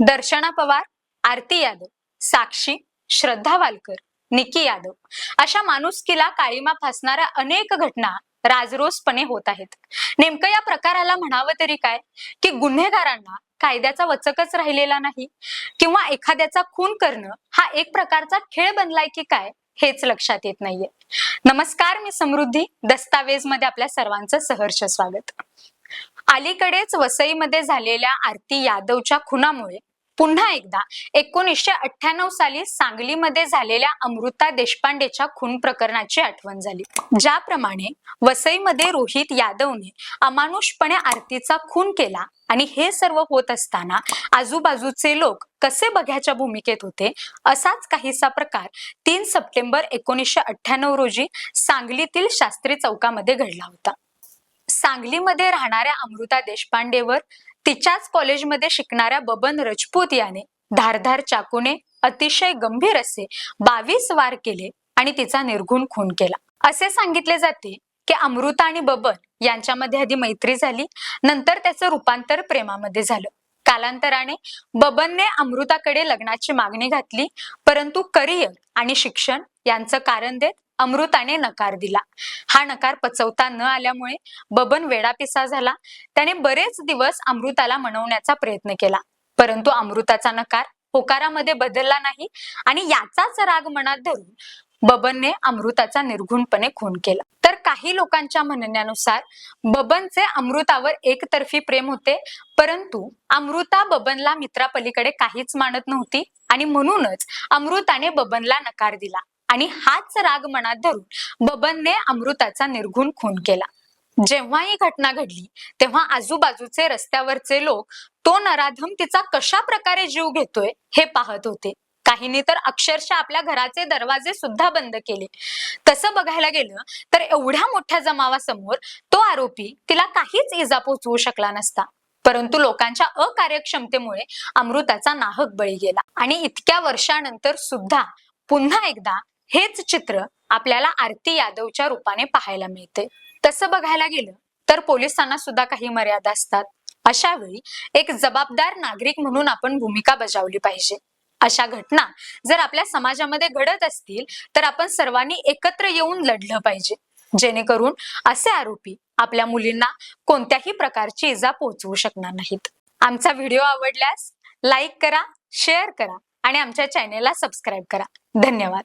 दर्शना पवार आरती यादव साक्षी श्रद्धा वालकर निकी यादव अशा माणुसकीला काळीमा फासणाऱ्या अनेक घटना राजरोसपणे होत आहेत. नेमकं या प्रकाराला म्हणावं तरी काय? की गुन्हेगारांना कायद्याचा वचकच राहिलेला नाही? किंवा एखाद्याचा खून करणं हा एक प्रकारचा खेळ बनलाय की काय? हेच लक्षात येत नाहीये. नमस्कार मी समृद्धी. दस्तावेजमध्ये आपल्या सर्वांचं सहर्ष स्वागत. अलीकडेच वसईमध्ये झालेल्या आरती यादवच्या खुनामुळे पुन्हा एकदा एकोणीसशे अठ्ठ्याण्णव साली सांगलीमध्ये झालेल्या अमृता देशपांडेच्या खून प्रकरणाची आठवण झाली. ज्याप्रमाणे वसईमध्ये रोहित यादवने अमानुषपणे आरतीचा खून केला आणि हे सर्व होत असताना आजूबाजूचे लोक कसे बघ्याच्या भूमिकेत होते? असाच काहीसा प्रकार तीन सप्टेंबर एकोणीसशे अठ्ठ्याण्णव रोजी सांगलीतील शास्त्री चौकामध्ये घडला होता. सांगलीमध्ये राहणाऱ्या अमृता देशपांडेवर तिच्याच कॉलेजमध्ये शिकणाऱ्या बबन रजपूत याने धारधार चाकूने अतिशय गंभीर असे बावीस वार केले आणि तिचा निर्घुण खून केला. असे सांगितले जाते की अमृता आणि बबन यांच्यामध्ये आधी मैत्री झाली नंतर त्याचं रूपांतर प्रेमामध्ये झालं. कालांतराने बबनने अमृताकडे लग्नाची मागणी घातली परंतु करिअर आणि शिक्षण यांचं कारण देत अमृताने नकार दिला. हा नकार पचवता न आल्यामुळे बबन वेडापिसा झाला. त्याने बरेच दिवस अमृताला मनवण्याचा प्रयत्न केला. परंतु अमृताचा नकार होकारामध्ये बदलला नाही आणि याचाच राग मनात धरून बबनने अमृताचा निर्घुणपणे खून केला. तर काही लोकांच्या म्हणण्यानुसार बबनचे अमृतावर एकतर्फी प्रेम होते परंतु अमृता बबनला मित्रापलीकडे काहीच मानत नव्हती आणि म्हणूनच अमृताने बबनला नकार दिला. आणि हाच राग मनात धरून बबनने अमृताचा निर्घुण खून केला. जेव्हा ही घटना घडली तेव्हा आजूबाजूचे रस्त्यावरचे लोक तो नराधम तिचा कशा प्रकारे जीव घेतोय हे पाहत होते. काहींनी तर अक्षरशः आपल्या घराचे दरवाजे सुद्धा बंद केले. तसं बघायला गेलं तर एवढ्या मोठ्या जमावासमोर तो आरोपी तिला काहीच इजा पोचवू शकला नसता. परंतु लोकांच्या अकार्यक्षमतेमुळे अमृताचा नाहक बळी गेला. आणि इतक्या वर्षानंतर सुद्धा पुन्हा एकदा हेच चित्र आपल्याला आरती यादवच्या रूपाने पाहायला मिळते. तसं बघायला गेलं तर पोलिसांना सुद्धा काही मर्यादा असतात. अशा वेळी एक जबाबदार नागरिक म्हणून आपण भूमिका बजावली पाहिजे. अशा घटना जर आपल्या समाजामध्ये घडत असतील तर आपण सर्वांनी एकत्र येऊन लढलं पाहिजे. जेणेकरून असे आरोपी आपल्या मुलींना कोणत्याही प्रकारची इजा पोहोचवू शकणार नाहीत. आमचा व्हिडिओ आवडल्यास लाईक करा शेअर करा आणि आमच्या चॅनेलला सबस्क्राईब करा. धन्यवाद.